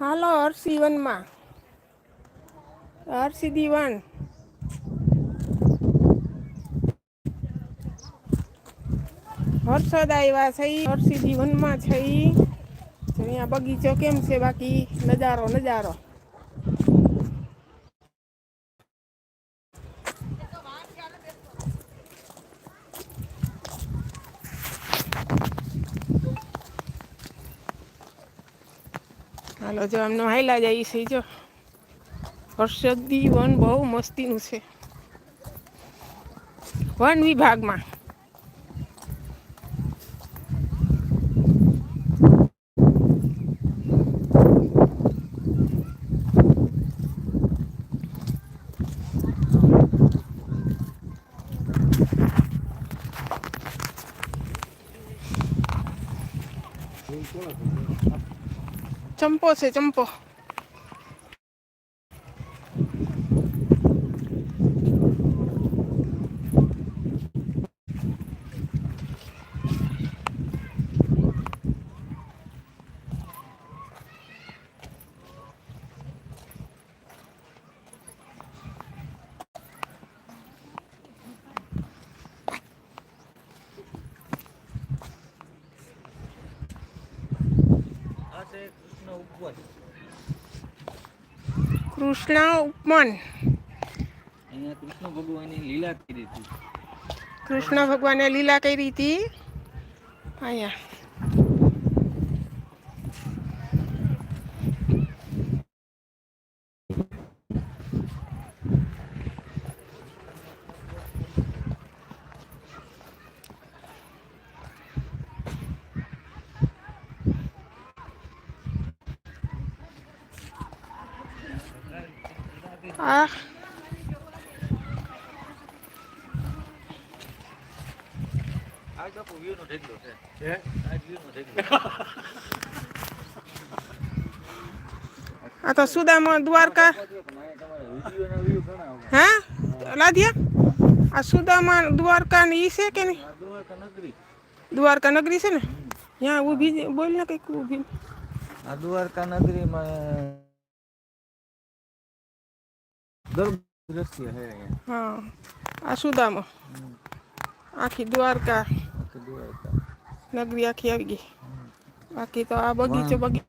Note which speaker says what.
Speaker 1: હાલો હર્ષી વનમાં. હર્ષી વન હર્ષદ આવ્યા છે હર્ષી દીવનમાં છે અહીંયા બગીચો કેમ છે બાકી? નજારો નજારો. હાલો જો એમનો હાઈલા જાય છે જો. હર્ષદી વન બહુ મસ્તીનું છે. વન વિભાગમાં. ચંપો છે ચંપો
Speaker 2: આ છે કૃષ્ણ ઉપવન
Speaker 1: કૃષ્ણ ઉપમન
Speaker 2: અહીંયા કૃષ્ણ ભગવાને લીલા કરી હતી
Speaker 1: કૃષ્ણ ભગવાને લીલા કરી હતી અહીંયા આ
Speaker 2: આ બાપુ વ્યૂ નો ઢેકલો છે. આ વ્યૂ નો ઢેકલો
Speaker 1: આ તો સુદામા દ્વારકા. હે? લાદિયા આ સુદામા દ્વારકા ને ઈ છે કે નહીં?
Speaker 2: દ્વારકા નગરી.
Speaker 1: છે ને? ત્યાં ઊભી. બોલ ને કંઈક ઊભી.
Speaker 2: આ દ્વારકા નગરીમાં દ્રશ્ય હે
Speaker 1: હા. આ સુદામો આખી દ્વારકા.
Speaker 2: આખી દ્વારકા.
Speaker 1: નગરી આખી આવી ગઈ. બાકી તો આ બગીચો બગીચો